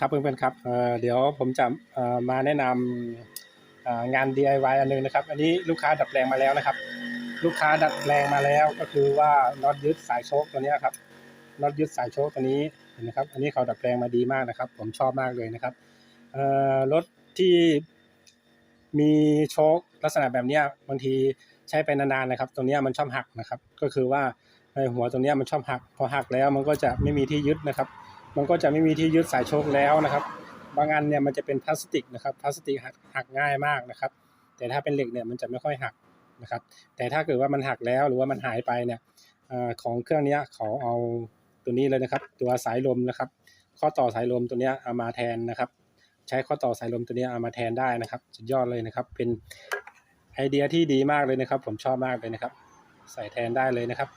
ครับเพื่อนๆครับเเดี๋ยวผมจะมาแนะนำงาน DIY อันหนึงนะครับ อันนี้ลูกค้าดัดแปลงมาแล้วนะครับ ลูกค้าดัดแปลงมาแล้วก็คือว่าน็อตยึดสายโชคตัวนี้ครับน็อตยึดสายโชคตัวนี้เห็นไหมครับ อันนี้เขาดัดแปลงมาดีมากนะครับ ผมชอบมากเลยนะครับรถที่มีโชคลักษณะแบบนี้บางทีใช้ไปนานๆนะครับตรงนี้มันชอบหักนะครับ ก็คือว่าหัวตรงนี้มันชอบหัก พอหักแล้วมันก็จะไม่มีที่ยึดนะครับ มันก็จะไม่มีที่ยึดสายโชคแล้วนะครับ บางอันเนี่ยมันจะเป็นพลาสติกนะครับพลาสติกหักง่ายมากนะครับ แต่ถ้าเป็นเหล็กเนี่ยมันจะไม่ค่อยหักนะครับ แต่ถ้าเกิดว่ามันหักแล้วหรือว่ามันหายไปเนี่ยของเครื่องนี้เขาเอาตัวนี้เลยนะครับ ตัวสายลมนะครับ ข้อต่อสายลมตัวนี้เอามาแทนนะครับ ใช้ข้อต่อสายลมตัวนี้เอามาแทนได้นะครับสุดยอดเลยนะครับ เป็นไอเดียที่ดีมากเลยนะครับ ผมชอบมากเลยนะครับ ใส่แทนได้เลยนะครับ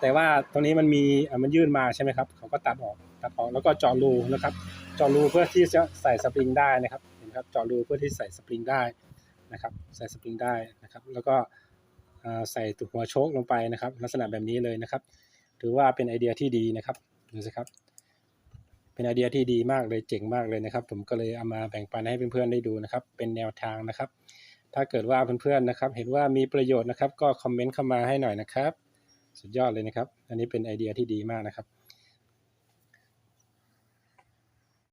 แต่ว่าตรงนี้มันมีมันยื่นมาใช่ไหมครับเขาก็ตัดออกตัดออกแล้วก็เจาะรูนะครับเจาะรูเพื่อที่จะใส่สปริงได้นะครับเห็นครับเจาะรูเพื่อที่ใส่สปริงได้นะครับ ใส่สปริงได้นะครับ แล้วก็ใส่ตัวหัวโชคลงไปนะครับ ลักษณะแบบนี้เลยนะครับถือว่าเป็นไอเดียที่ดีนะครับดูสิครับเป็นไอเดียที่ดีมากเลยเจ๋งมากเลยนะครับ ผมก็เลยเอามาแบ่งปันให้เพื่อนๆได้ดูนะครับ เป็นแนวทางนะครับ ถ้าเกิดว่าเพื่อนๆนะครับ เห็นว่ามีประโยชน์นะครับ ก็คอมเมนต์เข้ามาให้หน่อยนะครับ สุดยอดเลยนะครับ อันนี้เป็นไอเดียที่ดีมากนะครับ